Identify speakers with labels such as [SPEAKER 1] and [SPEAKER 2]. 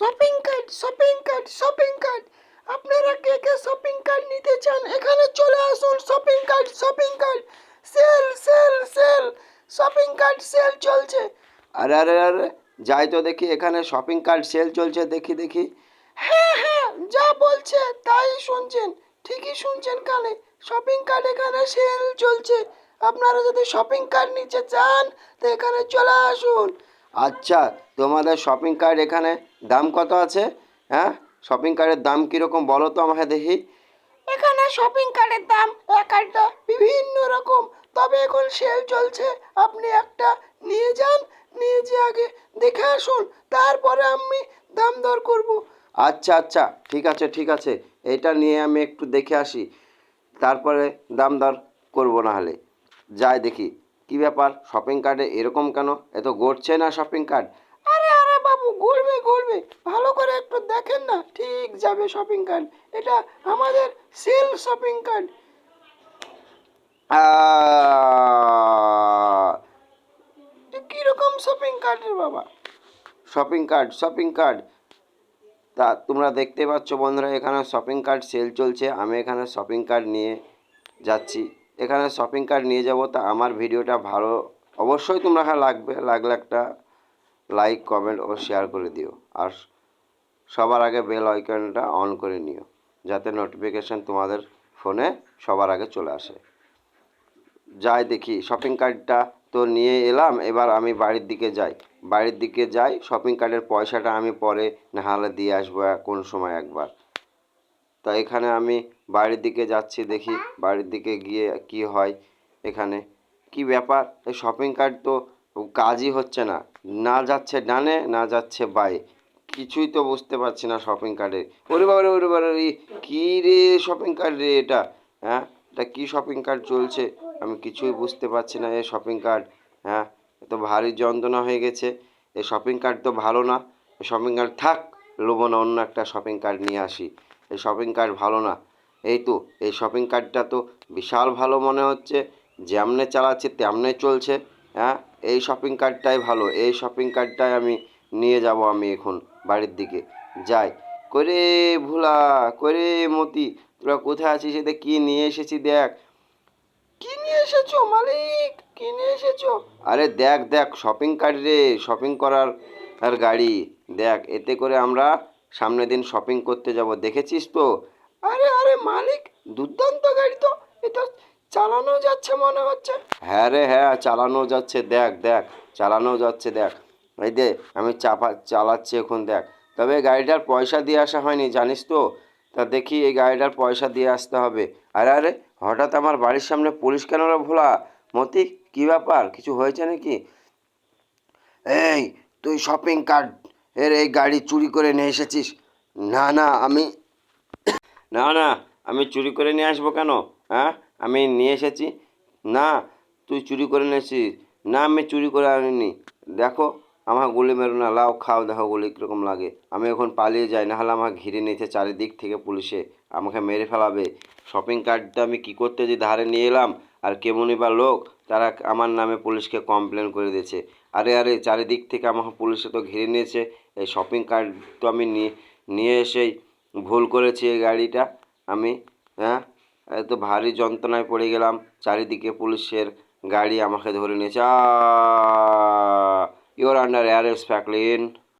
[SPEAKER 1] Shopping cart shopping cart shopping cart আপনারা কে কে shopping cart নিতে চান এখানে চলে আসুন। Shopping cart shopping cart sale sale sale shopping cart sale চলছে।
[SPEAKER 2] আরে আরে আরে যাই তো দেখি এখানে শপিং কার্ট সেল চলছে দেখি দেখি।
[SPEAKER 1] হ্যাঁ হ্যাঁ যা বলছে তাই শুনছেন। ঠিকই শুনছেন কানে। শপিং কার্ট এখানে সেল চলছে। আপনারা যদি শপিং কার্ট নিতে চান তো এখানে চলে আসুন।
[SPEAKER 2] আচ্ছা তোমাদের শপিং কার্ট এখানে দাম কত আছে? হ্যাঁ? শপিং কার্টের দাম কীরকম বলো তো আমাকে দেখি।
[SPEAKER 1] এখানে শপিং কার্টের দাম এক একটা বিভিন্ন রকম। তবে এখন সেল চলছে। আপনি একটা নিয়ে যান নিয়ে যেয়ে আগে দেখে আসুন। তারপরে আমি দাম দর করব।
[SPEAKER 2] আচ্ছা আচ্ছা ঠিক আছে ঠিক আছে। এটা নিয়ে আমি একটু দেখে আসি। তারপরে দাম দর করব না হলে। যাই দেখি। কি ব্যাপার? শপিং কার্টে এরকম কেন? এত গড়ছে না শপিং কার্ট
[SPEAKER 1] বাবু, ঘুরবে ঘুরবে। ভালো করে একটু দেখেন না, ঠিক যাবে শপিং কার্ট এটা আমাদের সেল শপিং কার্ট কীরকম শপিং কার্টের বাবা?
[SPEAKER 2] শপিং কার্ট শপিং কার্ট তা তোমরা দেখতে পাচ্ছ বন্ধুরা, এখানে শপিং কার্ট সেল চলছে। আমি এখানে শপিং কার্ট নিয়ে যাচ্ছি। এখানে শপিং কার্ট নিয়ে যাব। তা আমার ভিডিওটা ভালো, অবশ্যই তোমরা লাগবে, লাগলে একটা লাইক কমেন্ট ও শেয়ার করে দিও। আর সবার আগে বেল আইকনটা অন করে নিও, যাতে নোটিফিকেশান তোমাদের ফোনে সবার আগে চলে আসে। যাই দেখি শপিং কার্টটা তো নিয়ে এলাম, এবার আমি বাড়ির দিকে যাই। বাড়ির দিকে যাই শপিং কার্টের পয়সাটা আমি পরে নাহলে দিয়ে আসব কোন সময় একবার। তা এখানে আমি বাড়ির দিকে যাচ্ছি, দেখি বাড়ির দিকে গিয়ে কি হয় এখানে। কি ব্যাপার? এই শপিং কার্ট তো কাজই হচ্ছে না। না যাচ্ছে ডানে, না যাচ্ছে বাই কিছুই তো বুঝতে পারছি না শপিং কার্টে ওরে বাবা রে ওরে বাবা রে কী রে শপিং কার্ট রে এটা? হ্যাঁ? এটা কী শপিং কার্ট চলছে? আমি কিছুই বুঝতে পারছি না এ শপিং কার্ট হ্যাঁ? তো ভারী যন্ত্রণা হয়ে গেছে। এই শপিং কার্ট তো ভালো না। শপিং কার্ট থাক, লোবো না, অন্য একটা শপিং কার্ট নিয়ে আসি। এই শপিং কার্ট ভালো না। এই তো, এই শপিং কার্টটা তো বিশাল ভালো মনে হচ্ছে। যেমনে চালাচ্ছে, তেমনে চলছে। হ্যাঁ? এই শপিং কার্টটাই ভালো। এই শপিং কার্টটাই আমি নিয়ে যাব আমি এখন বাড়ির দিকে। যাই। করে ভোলা করে মতি, তোরা কোথায় আছিস? এতে কি নিয়ে এসেছি দেখ।
[SPEAKER 1] কি নিয়ে এসেছ মালিক? কি নিয়ে এসেছ?
[SPEAKER 2] আরে দেখ দেখ শপিং কার্ট রে শপিং করার, আর গাড়ি। দেখ, এতে করে আমরা সামনের দিন শপিং করতে যাব। দেখেছিস তো?
[SPEAKER 1] আরে আরে মালিক, দুর্দান্ত গাড়ি তো। এটা চালানো যাচ্ছে মনে হচ্ছে।
[SPEAKER 2] হ্যাঁ রে হ্যাঁ চালানো যাচ্ছে, দেখ দেখ, চালানো যাচ্ছে, দেখ। এই দে, আমি চাপা, চালাচ্ছি এখন, দেখ। তবে গাড়িটার পয়সা দিয়ে আসা হয়নি, জানিস তো? তা দেখি এই গাড়িটার পয়সা দিয়ে আসতে হবে। আরে আরে, হঠাৎ আমার বাড়ির সামনে পুলিশ কেন ভোলা? মতি কী ব্যাপার? কিছু হয়েছে নাকি? এই, তুই শপিং কার্ট এর এই গাড়ি চুরি করে নিয়ে এসেছিস? না না, আমি, না না, আমি চুরি করে নিয়ে আসব কেন? হ্যাঁ? আমি নিয়ে এসেছি। না, তুই চুরি করে নিয়েছিস না, আমি চুরি করে আনিনি। দেখো আমার গুলি মেরো না, লাও, খাও, দেখো গুলি কীরকম লাগে। আমি এখন পালিয়ে যাই নাহলে আমার ঘিরে নিয়েছে চারিদিক থেকে পুলিশে। আমাকে মেরে ফেলাবে। শপিং কার্ডটা আমি কী করতে যে ধারে নিয়ে এলাম? আর কেমনই বা লোক, তারা আমার নামে পুলিশকে কমপ্লেন করে দিয়েছে। আরে আরে, চারিদিক থেকে আমাকে পুলিশে তো ঘিরে নিয়েছে। এই শপিং কার্ড তো আমি নিয়ে নিয়ে এসেই ভুল করেছি এই গাড়িটা। আমি হ্যাঁ? এত ভারী যন্ত্রণায় পড়ে গেলাম। চারিদিকে পুলিশের গাড়ি আমাকে ধরে নিয়েছে। Your under arrest ফ্যাকলিন